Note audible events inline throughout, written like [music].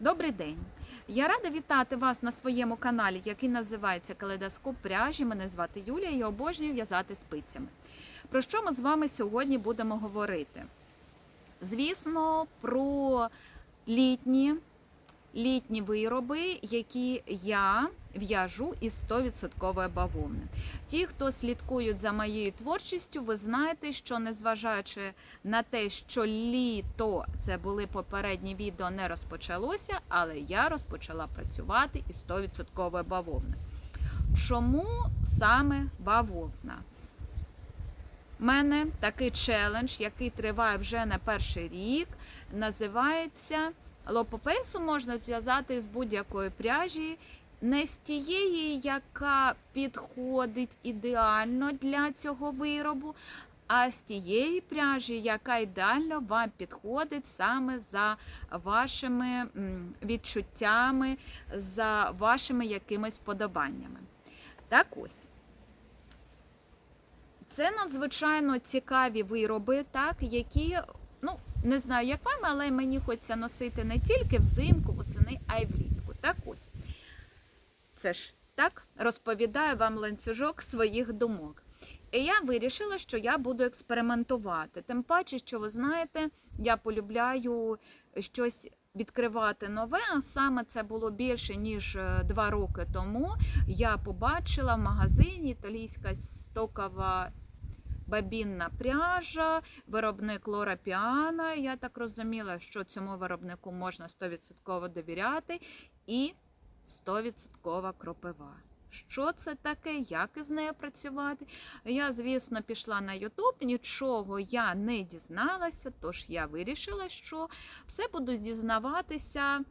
Добрий день! Я рада вітати вас на своєму каналі, який називається Калейдоскоп пряжі. Мене звати Юлія і обожнюю в'язати спицями. Про що ми з вами сьогодні будемо говорити? Звісно, про літні, літні вироби, які я в'яжу із 100% бавовни. Ті, хто слідкують за моєю творчістю, ви знаєте, що незважаючи на те, що літо це були попередні відео, не розпочалося, але я розпочала працювати із 100% бавовни. Чому саме бавовна? У мене такий челендж, який триває вже не перший рік, називається лопопейсу можна зв'язати з будь-якої пряжі, не з тієї, яка підходить ідеально для цього виробу, а з тієї пряжі, яка ідеально вам підходить саме за вашими відчуттями, за вашими якимись подобаннями. Так ось. Це надзвичайно цікаві вироби, так, які, ну, не знаю, як вам, але мені хочеться носити не тільки взимку, восени, а й влітку. Так ось. Це ж так розповідаю вам ланцюжок своїх думок. І я вирішила, що я буду експериментувати. Тим паче, що ви знаєте, я полюбляю щось відкривати нове. А саме це було більше ніж е, два роки тому. Я побачила в магазині італійська стокова бабінна пряжа, виробник Лора Піана. Я так розуміла, що цьому виробнику можна 100% довіряти. І 100% кропива. Що це таке, як із нею працювати? Я, звісно, пішла на Ютуб, нічого я не дізналася, тож я вирішила, що все буду дізнаватися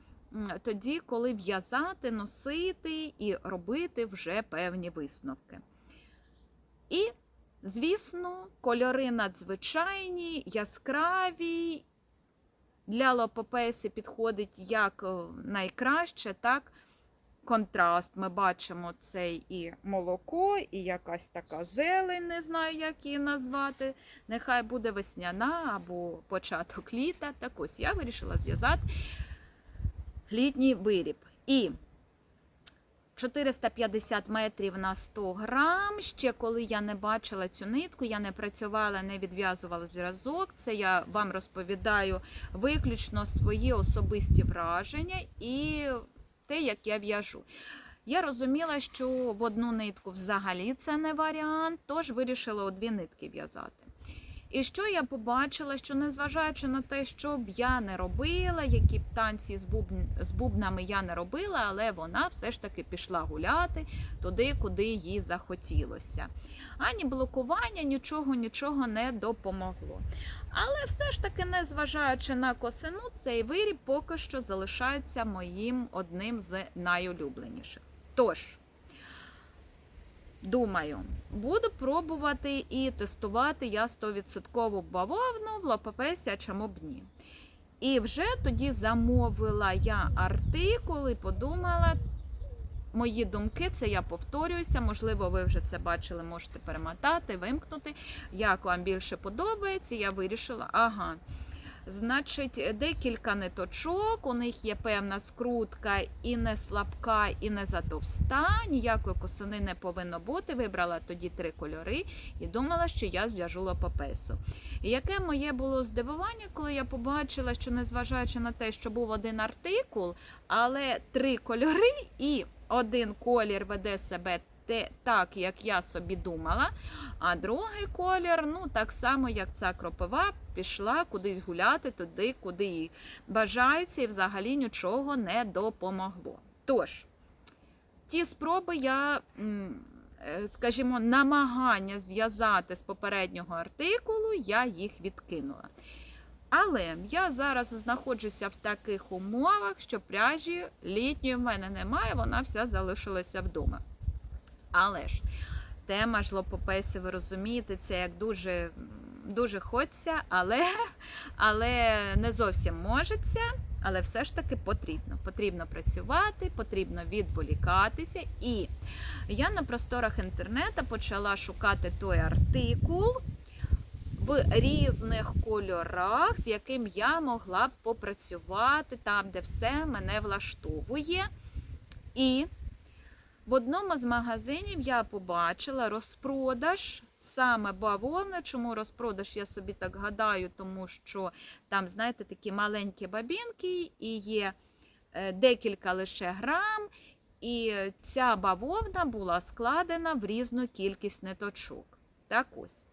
тоді, коли в'язати, носити і робити вже певні висновки. І, звісно, кольори надзвичайні, яскраві. Для лопопеси підходить як найкраще, так контраст. Ми бачимо цей і молоко, і якась така зелень, не знаю, як її назвати. Нехай буде весняна або початок літа. Так ось я вирішила зв'язати літній виріб. І 450 метрів на 100 грам. Ще коли я не бачила цю нитку, я не працювала, не відв'язувала зв'язок. Це я вам розповідаю виключно свої особисті враження і те, як я в'яжу. Я розуміла, що в одну нитку взагалі це не варіант, тож вирішила у дві нитки в'язати. І що я побачила, що незважаючи на те, що б я не робила, які б танці з, бубн... з бубнами я не робила, але вона все ж таки пішла гуляти туди, куди їй захотілося. Ані блокування, нічого, нічого не допомогло. Але все ж таки, незважаючи на косину, цей виріб поки що залишається моїм одним з найулюбленіших. Тож, думаю, буду пробувати і тестувати я 100% бавовну в лопопесі, а чому б ні. І вже тоді замовила я артикул і подумала, мої думки, це я повторююся. Можливо, ви вже це бачили, можете перемотати, вимкнути. Як вам більше подобається, я вирішила, ага. Значить, декілька ниточок, у них є певна скрутка і не слабка, і не затовста. Ніякої косини не повинно бути. Вибрала тоді три кольори і думала, що я зв'яжу лопопесу. І яке моє було здивування, коли я побачила, що незважаючи на те, що був один артикул, але три кольори і один колір веде себе те, так, як я собі думала. А другий колір, ну так само, як ця кропива, пішла кудись гуляти туди, куди їй бажається, і взагалі нічого не допомогло. Тож, ті спроби я, е, скажімо, намагання зв'язати з попереднього артикулу, я їх відкинула. Але я зараз знаходжуся в таких умовах, що пряжі літньої в мене немає, вона вся залишилася вдома. Але ж тема ж лопопесі, ви розумієте, це як дуже, дуже хочеться, але, але не зовсім можеться. Але все ж таки потрібно. Потрібно працювати, потрібно відволікатися. І я на просторах інтернету почала шукати той артикул в різних кольорах, з яким я могла б попрацювати там, де все мене влаштовує. І в одному з магазинів я побачила розпродаж саме бавовни. Чому розпродаж, я собі так гадаю, тому що там, знаєте, такі маленькі бабінки і є е, декілька лише грам. І ця бавовна була складена в різну кількість ниточок. Так ось.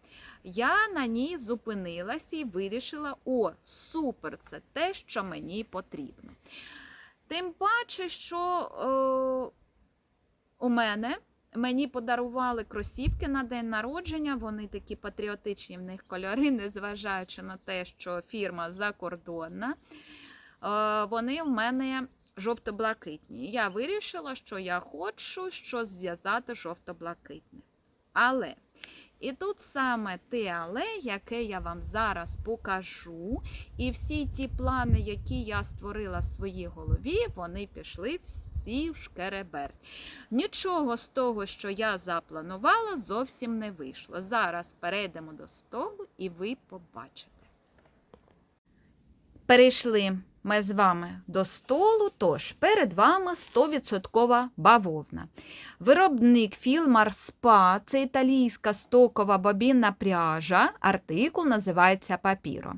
Я на ній зупинилася і вирішила: о, супер, це те, що мені потрібно. Тим паче, що е, у мене мені подарували кросівки на день народження. Вони такі патріотичні в них кольори, [laughs] незважаючи на те, що фірма закордонна. Е, вони в мене жовто-блакитні. Я вирішила, що я хочу що зв'язати жовто-блакитне. Але і тут саме те але, яке я вам зараз покажу, і всі ті плани, які я створила в своїй голові, вони пішли всі в шкереберть. Нічого з того, що я запланувала, зовсім не вийшло. Зараз перейдемо до столу і ви побачите. Перейшли ми з вами до столу, тож перед вами 100% бавовна. Виробник Філмар Спа це італійська стокова бобінна пряжа, артикул називається папіро.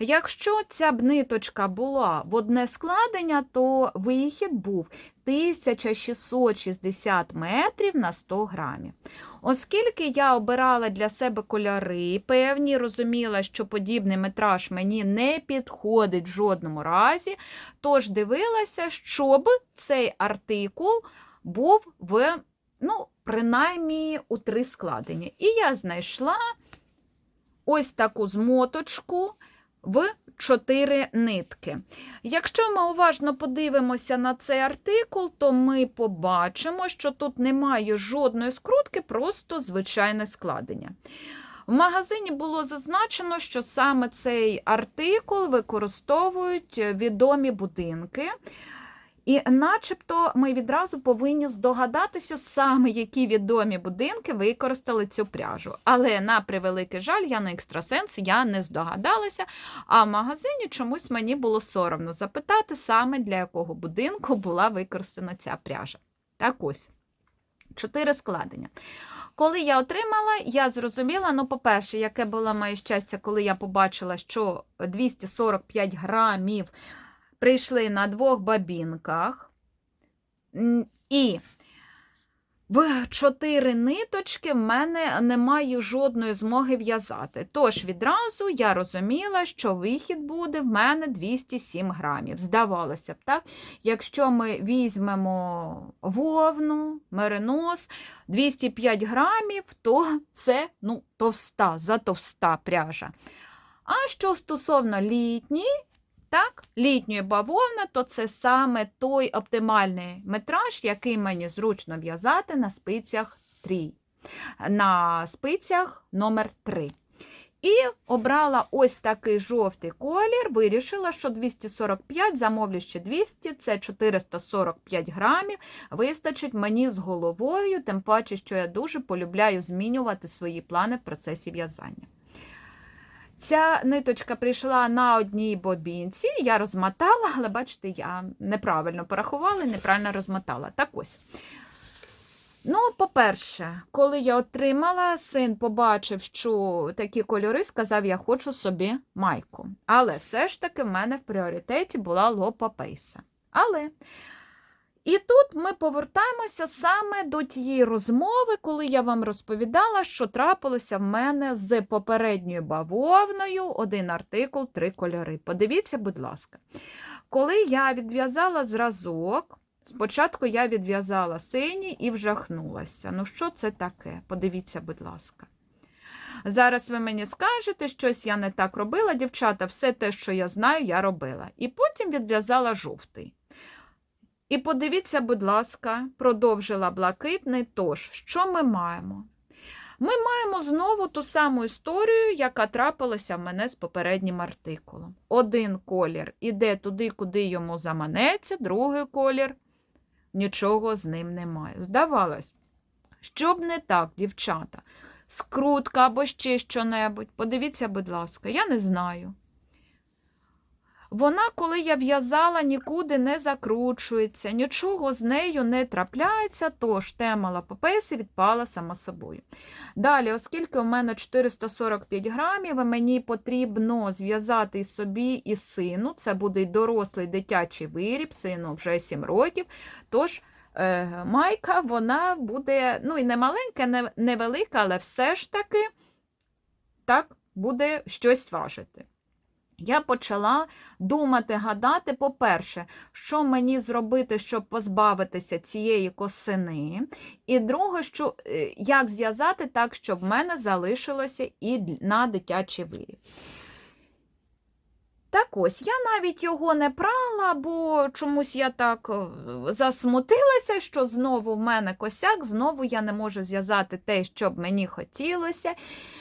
Якщо ця б ниточка була в одне складення, то вихід був 1660 метрів на 100 грамів. Оскільки я обирала для себе кольори, певні, розуміла, що подібний метраж мені не підходить в жодному разі, тож дивилася, щоб цей артикул був в, ну, принаймні у три складення. І я знайшла ось таку змоточку в чотири нитки. Якщо ми уважно подивимося на цей артикул, то ми побачимо, що тут немає жодної скрутки, просто звичайне складення. В магазині було зазначено, що саме цей артикул використовують відомі будинки. І начебто ми відразу повинні здогадатися, саме які відомі будинки використали цю пряжу. Але на превеликий жаль, я на екстрасенс я не здогадалася, а в магазині чомусь мені було соромно запитати, саме для якого будинку була використана ця пряжа. Так ось. Чотири складення. Коли я отримала, я зрозуміла, ну, по-перше, яке було моє щастя, коли я побачила, що 245 грамів прийшли на двох бабінках, і в чотири ниточки в мене немає жодної змоги в'язати. Тож відразу я розуміла, що вихід буде в мене 207 грамів. Здавалося б, так? Якщо ми візьмемо вовну, меринос, 205 грамів, то це ну, товста, затовста пряжа. А що стосовно літньої, так, літньої бавовни, то це саме той оптимальний метраж, який мені зручно в'язати на спицях 3. На спицях номер 3. І обрала ось такий жовтий колір, вирішила, що 245, замовлю ще 200, це 445 грамів, вистачить мені з головою, тим паче, що я дуже полюбляю змінювати свої плани в процесі в'язання. Ця ниточка прийшла на одній бобінці, я розмотала, але бачите, я неправильно порахувала і неправильно розмотала. Так ось. Ну, по-перше, коли я отримала, син побачив, що такі кольори, сказав, я хочу собі майку. Але все ж таки в мене в пріоритеті була лопа пейса. Але. І тут ми повертаємося саме до тієї розмови, коли я вам розповідала, що трапилося в мене з попередньою бавовною один артикул, три кольори. Подивіться, будь ласка. Коли я відв'язала зразок, спочатку я відв'язала синій і вжахнулася. Ну, що це таке? Подивіться, будь ласка. Зараз ви мені скажете, щось я не так робила, дівчата, все те, що я знаю, я робила. І потім відв'язала жовтий. І подивіться, будь ласка, продовжила блакитний. Тож, що ми маємо? Ми маємо знову ту саму історію, яка трапилася в мене з попереднім артикулом. Один колір іде туди, куди йому заманеться, другий колір нічого з ним немає. Здавалось, щоб не так, дівчата. скрутка або ще що-небудь. Подивіться, будь ласка, я не знаю. Вона, коли я в'язала, нікуди не закручується, нічого з нею не трапляється, тож тема лапопеси відпала сама собою. Далі, оскільки у мене 445 грамів, мені потрібно зв'язати собі і сину, це буде й дорослий дитячий виріб, сину вже 7 років. Тож е, майка вона буде, ну і не маленька, не, невелика, але все ж таки так буде щось важити. Я почала думати, гадати, по-перше, що мені зробити, щоб позбавитися цієї косини. І друге, що, е, як зв'язати так, щоб в мене залишилося і на дитячий виріб. Так ось, я навіть його не прала, бо чомусь я так е, засмутилася, що знову в мене косяк, знову я не можу зв'язати те, що б мені хотілося.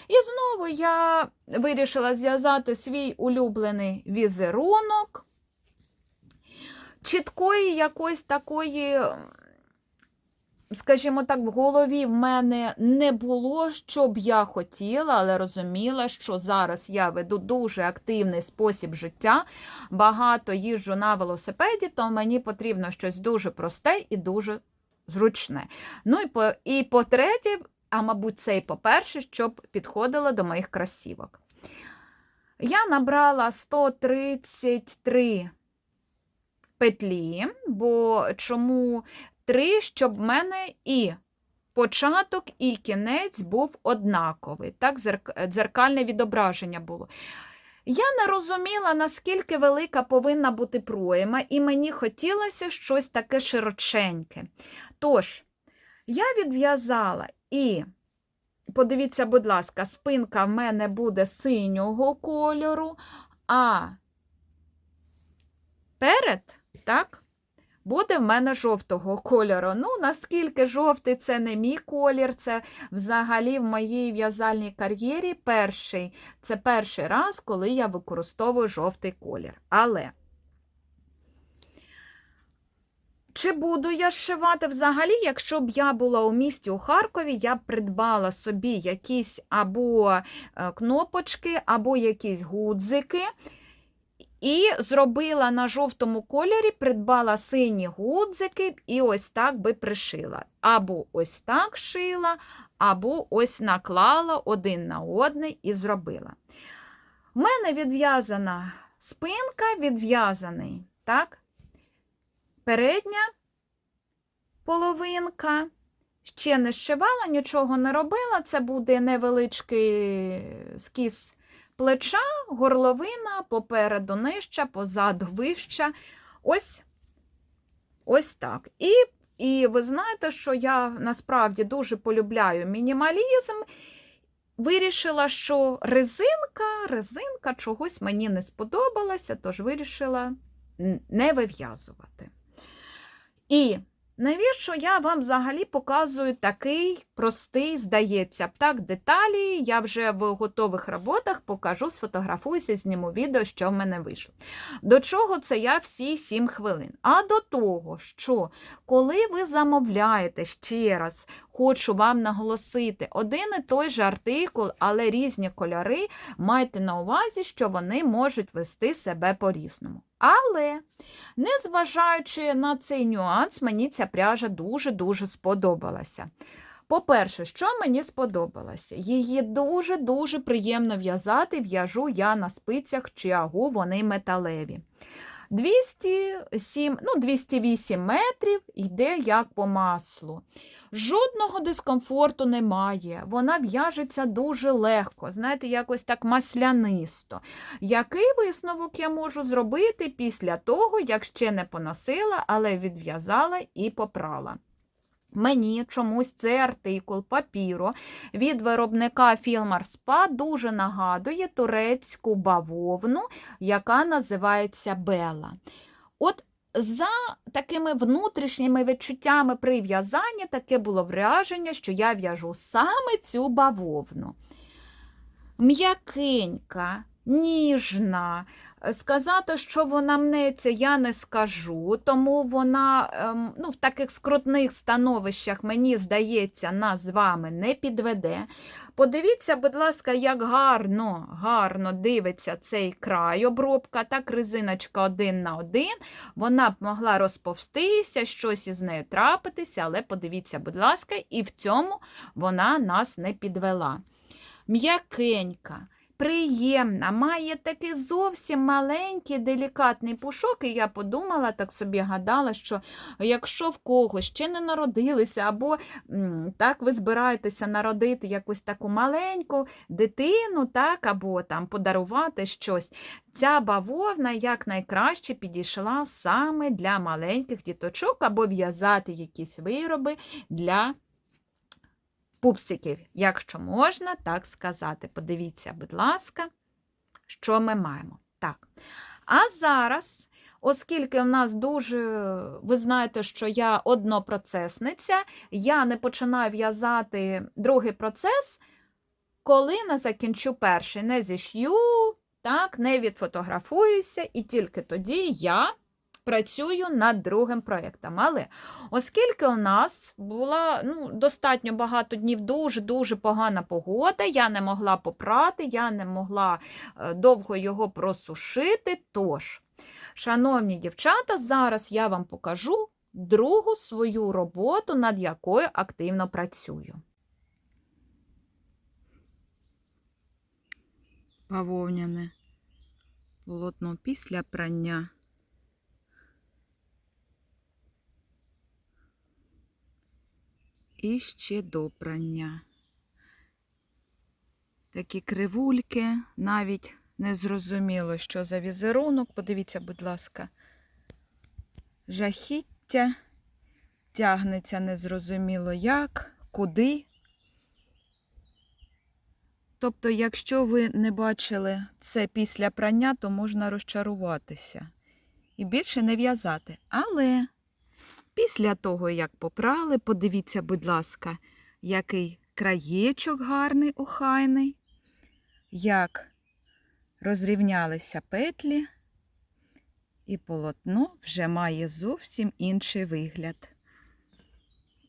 І знову я вирішила зв'язати свій улюблений візерунок. Чіткої якоїсь такої, скажімо так, в голові в мене не було, що б я хотіла, але розуміла, що зараз я веду дуже активний спосіб життя, багато їжджу на велосипеді, то мені потрібно щось дуже просте і дуже зручне. Ну і по, і по-третє, а мабуть, це і по-перше, щоб підходило до моїх кросівок. Я набрала 133 петлі, бо чому 3, щоб в мене і початок, і кінець був однаковий. Так, дзеркальне відображення було. Я не розуміла, наскільки велика повинна бути пройма, і мені хотілося щось таке широченьке. Тож, я відв'язала і, подивіться, будь ласка, спинка в мене буде синього кольору, а перед, так, буде в мене жовтого кольору. Ну, наскільки жовтий це не мій колір, це взагалі в моїй в'язальній кар'єрі перший, це перший раз, коли я використовую жовтий колір. Але чи буду я зшивати взагалі, якщо б я була у місті у Харкові, я б придбала собі якісь або е, кнопочки, або якісь гудзики. І зробила на жовтому кольорі, придбала сині гудзики і ось так би пришила. Або ось так шила, або ось наклала один на одний і зробила. У мене відв'язана спинка, відв'язаний, так? Передня половинка. Ще не зшивала, нічого не робила. Це буде невеличкий скіз плеча, горловина, попереду нижча, позаду вища. Ось ось так. І, і ви знаєте, що я насправді дуже полюбляю мінімалізм. Вирішила, що резинка, резинка чогось мені не сподобалася, тож вирішила не вив'язувати. І навіщо я вам взагалі показую такий простий, здається, б так, деталі. Я вже в готових роботах покажу, сфотографуюся, зніму відео, що в мене вийшло. До чого це я всі 7 хвилин? А до того, що коли ви замовляєте ще раз, хочу вам наголосити, один і той же артикул, але різні кольори, майте на увазі, що вони можуть вести себе по-різному. Але, незважаючи на цей нюанс, мені ця пряжа дуже-дуже сподобалася. По-перше, що мені сподобалося? Її дуже-дуже приємно в'язати, в'яжу я на спицях чиагу, вони металеві. 207, ну, 208 метрів йде як по маслу. Жодного дискомфорту немає. Вона в'яжеться дуже легко, знаєте, якось так маслянисто. Який висновок я можу зробити після того, як ще не поносила, але відв'язала і попрала? Мені чомусь цей артикул папіро від виробника Філмар Спа дуже нагадує турецьку бавовну, яка називається Бела. От за такими внутрішніми відчуттями при в'язанні таке було враження, що я в'яжу саме цю бавовну. М'якенька, ніжна. Сказати, що вона мнеться, я не скажу, тому вона ем, ну, в таких скрутних становищах, мені здається, нас з вами не підведе. Подивіться, будь ласка, як гарно, гарно дивиться цей край обробка, так резиночка один на один. Вона б могла розповстися, щось із нею трапитися, але подивіться, будь ласка, і в цьому вона нас не підвела. М'якенька приємна, має такий зовсім маленький, делікатний пушок, і я подумала, так собі гадала, що якщо в когось ще не народилися, або так ви збираєтеся народити якусь таку маленьку дитину, так, або там подарувати щось, ця бавовна якнайкраще підійшла саме для маленьких діточок, або в'язати якісь вироби для пупсиків, якщо можна так сказати. Подивіться, будь ласка, що ми маємо. Так. А зараз, оскільки в нас дуже, ви знаєте, що я однопроцесниця, я не починаю в'язати другий процес, коли не закінчу перший, не зішью, так, не відфотографуюся, і тільки тоді я працюю над другим проєктом. Але оскільки у нас була ну, достатньо багато днів дуже-дуже погана погода, я не могла попрати, я не могла е, довго його просушити. Тож, шановні дівчата, зараз я вам покажу другу свою роботу, над якою активно працюю. Бавовняне полотно після прання. І ще до прання. Такі кривульки, навіть не зрозуміло, що за візерунок. Подивіться, будь ласка, жахіття тягнеться незрозуміло як, куди. Тобто, якщо ви не бачили це після прання, то можна розчаруватися і більше не в'язати. Але після того, як попрали, подивіться, будь ласка, який краєчок гарний, охайний, як розрівнялися петлі, і полотно вже має зовсім інший вигляд.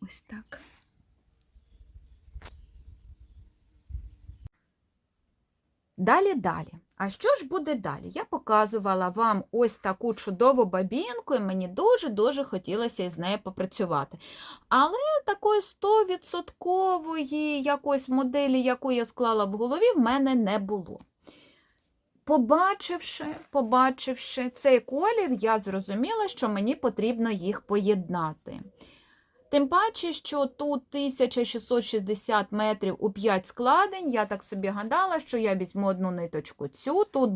Ось так. Далі далі. А що ж буде далі? Я показувала вам ось таку чудову бабінку, і мені дуже-дуже хотілося із нею попрацювати. Але такої 100% якоїсь моделі, яку я склала в голові, в мене не було. Побачивши, побачивши цей колір, я зрозуміла, що мені потрібно їх поєднати. Тим паче, що тут 1660 метрів у 5 складень, я так собі гадала, що я візьму одну ниточку цю. Тут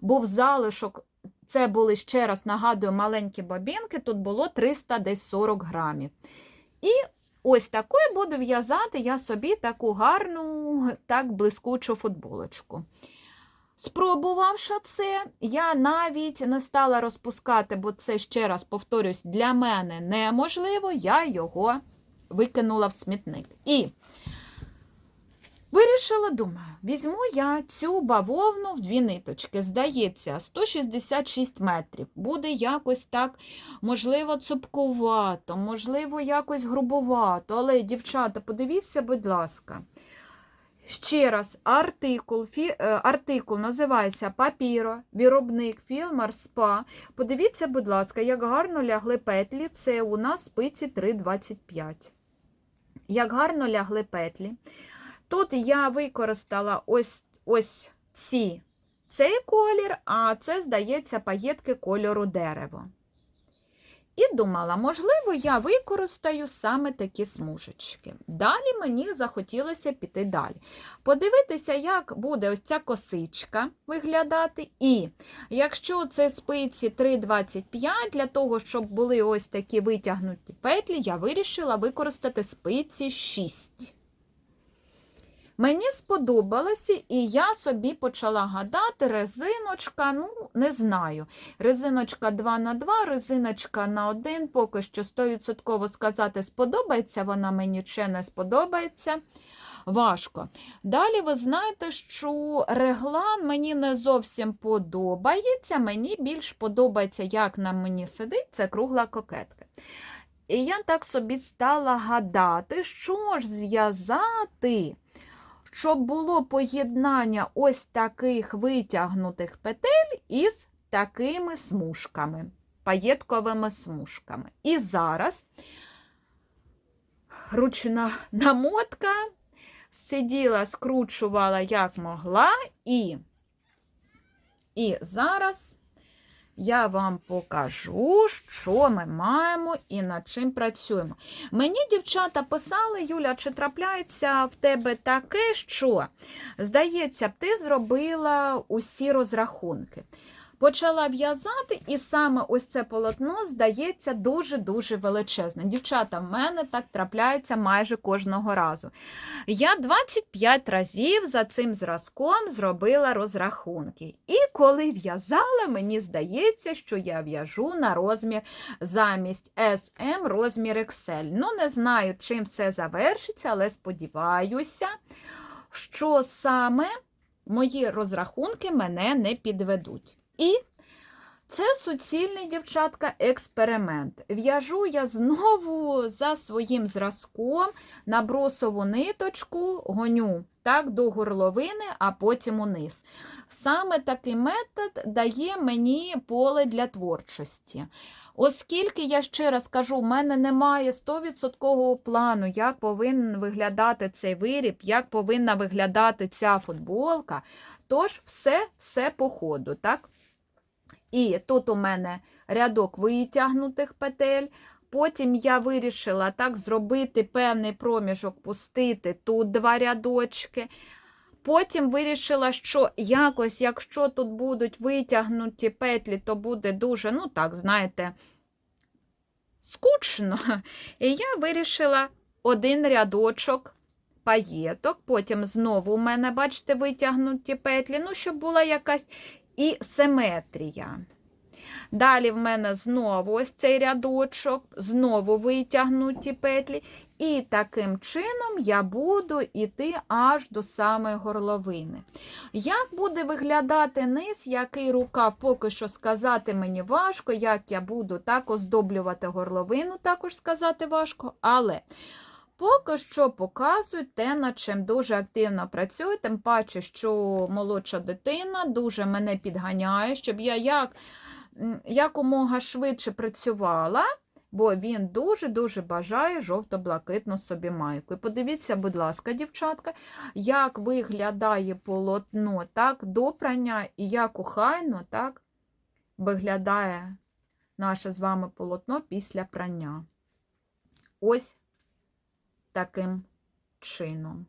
був залишок, це були, ще раз нагадую, маленькі бабінки, тут було 300 десь 40 грамів. І ось такою буду в'язати я собі таку гарну, так блискучу футболочку. Спробувавши це, я навіть не стала розпускати, бо це, ще раз повторюсь, для мене неможливо, я його викинула в смітник. І вирішила, думаю, візьму я цю бавовну в дві ниточки. Здається, 166 метрів. Буде якось так, можливо, цупкувато, можливо, якось грубувато. Але, дівчата, подивіться, будь ласка. Ще раз, артикул фі, е, артикул називається Папіро, виробник Філмар Спа. Подивіться, будь ласка, як гарно лягли петлі. Це у нас спиці 3,25. Як гарно лягли петлі. Тут я використала ось ось ці, цей колір, а це, здається, паєтки кольору дерево. І думала, можливо, я використаю саме такі смужечки. Далі мені захотілося піти далі. Подивитися, як буде ось ця косичка виглядати. І якщо це спиці 3,25, для того, щоб були ось такі витягнуті петлі, я вирішила використати спиці 6. Мені сподобалося, і я собі почала гадати, резиночка, ну, не знаю. Резиночка 2 на 2, резиночка на 1, поки що 100% сказати, сподобається вона мені чи не сподобається. важко. Далі ви знаєте, що реглан мені не зовсім подобається. Мені більш подобається, як на мені сидить, це кругла кокетка. І я так собі стала гадати, що ж зв'язати, щоб було поєднання ось таких витягнутих петель із такими смужками, паєтковими смужками. І зараз ручна намотка сиділа, скручувала як могла, і, і зараз я вам покажу, що ми маємо і над чим працюємо. Мені дівчата писали, Юля, чи трапляється в тебе таке, що, здається, б, ти зробила усі розрахунки. Почала в'язати, і саме ось це полотно здається дуже-дуже величезне. Дівчата, в мене так трапляється майже кожного разу. Я 25 разів за цим зразком зробила розрахунки. І коли в'язала, мені здається, що я в'яжу на розмір замість SM розмір XL. Ну, не знаю, чим це завершиться, але сподіваюся, що саме мої розрахунки мене не підведуть. І це суцільний, дівчатка, експеримент. В'яжу я знову за своїм зразком на бросову ниточку, гоню так до горловини, а потім униз. Саме такий метод дає мені поле для творчості. Оскільки я ще раз кажу, в мене немає 100% плану, як повинен виглядати цей виріб, як повинна виглядати ця футболка. Тож, все, все по ходу, так? І тут у мене рядок витягнутих петель. Потім я вирішила так зробити певний проміжок, пустити тут два рядочки. Потім вирішила, що якось, якщо тут будуть витягнуті петлі, то буде дуже, ну так, знаєте, скучно. [laughs] І я вирішила один рядочок паєток, потім знову у мене, бачите, витягнуті петлі, ну, щоб була якась і симетрія. Далі в мене знову ось цей рядочок, знову витягнуті петлі. І таким чином я буду йти аж до самої горловини. Як буде виглядати низ, який рукав, поки що сказати мені важко, як я буду так оздоблювати горловину, також сказати важко. Але поки що показую те, над чим дуже активно працюю, тим паче, що молодша дитина дуже мене підганяє, щоб я як якомога швидше працювала, бо він дуже-дуже бажає жовто-блакитну собі майку. І подивіться, будь ласка, дівчатка, як виглядає полотно так, до прання і як охайно так виглядає наше з вами полотно після прання. Ось таким чином.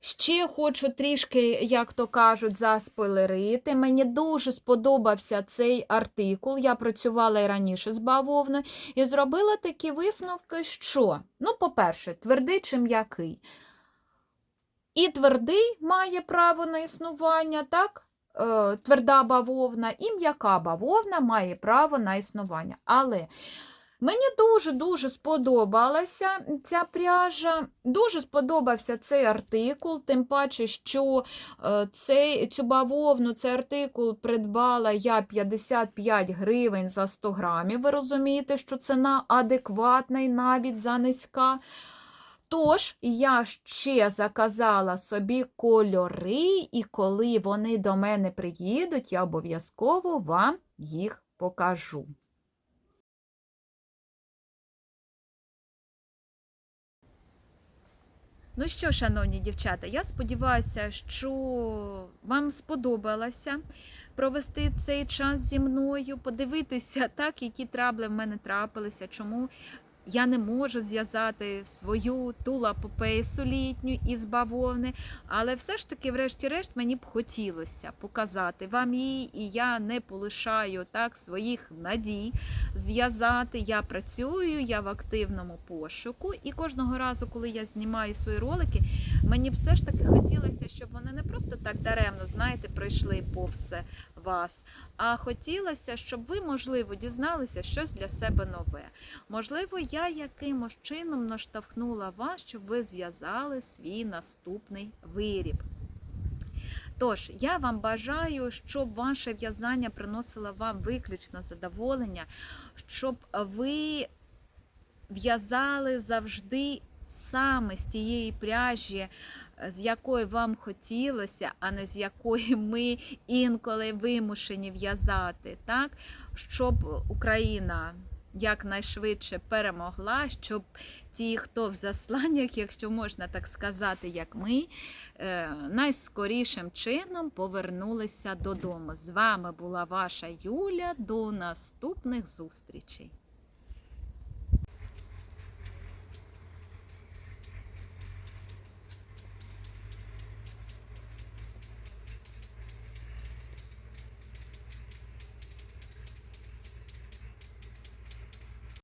Ще хочу трішки, як то кажуть, заспойлерити. Мені дуже сподобався цей артикул. Я працювала і раніше з бавовною, і зробила такі висновки, що, ну, по-перше, твердий чи м'який. І твердий має право на існування, так? Е, тверда бавовна, і м'яка бавовна має право на існування. Але Мені дуже-дуже сподобалася ця пряжа, дуже сподобався цей артикул, тим паче, що е, цей, цю бавовну, цей артикул придбала я 55 гривень за 100 грамів. Ви розумієте, що ціна адекватна і навіть за низька. Тож, я ще заказала собі кольори, і коли вони до мене приїдуть, я обов'язково вам їх покажу. Ну що, шановні дівчата, я сподіваюся, що вам сподобалося провести цей час зі мною, подивитися, так, які трабли в мене трапилися, чому я не можу зв'язати свою тула-попейсу літню із бавовни, але все ж таки, врешті-решт, мені б хотілося показати вам її, і я не полишаю так своїх надій зв'язати. Я працюю, я в активному пошуку, і кожного разу, коли я знімаю свої ролики, мені б все ж таки хотілося, щоб вони не просто так даремно, знаєте, пройшли повз вас, а хотілося, щоб ви, можливо, дізналися щось для себе нове. Можливо, я якимось чином наштовхнула вас, щоб ви зв'язали свій наступний виріб. Тож, я вам бажаю, щоб ваше в'язання приносило вам виключно задоволення, щоб ви в'язали завжди саме з тієї пряжі, з якої вам хотілося, а не з якої ми інколи вимушені в'язати, так? щоб Україна якнайшвидше перемогла, щоб ті, хто в засланнях, якщо можна так сказати, як ми, е, найскорішим чином повернулися додому. З вами була ваша Юля. До наступних зустрічей.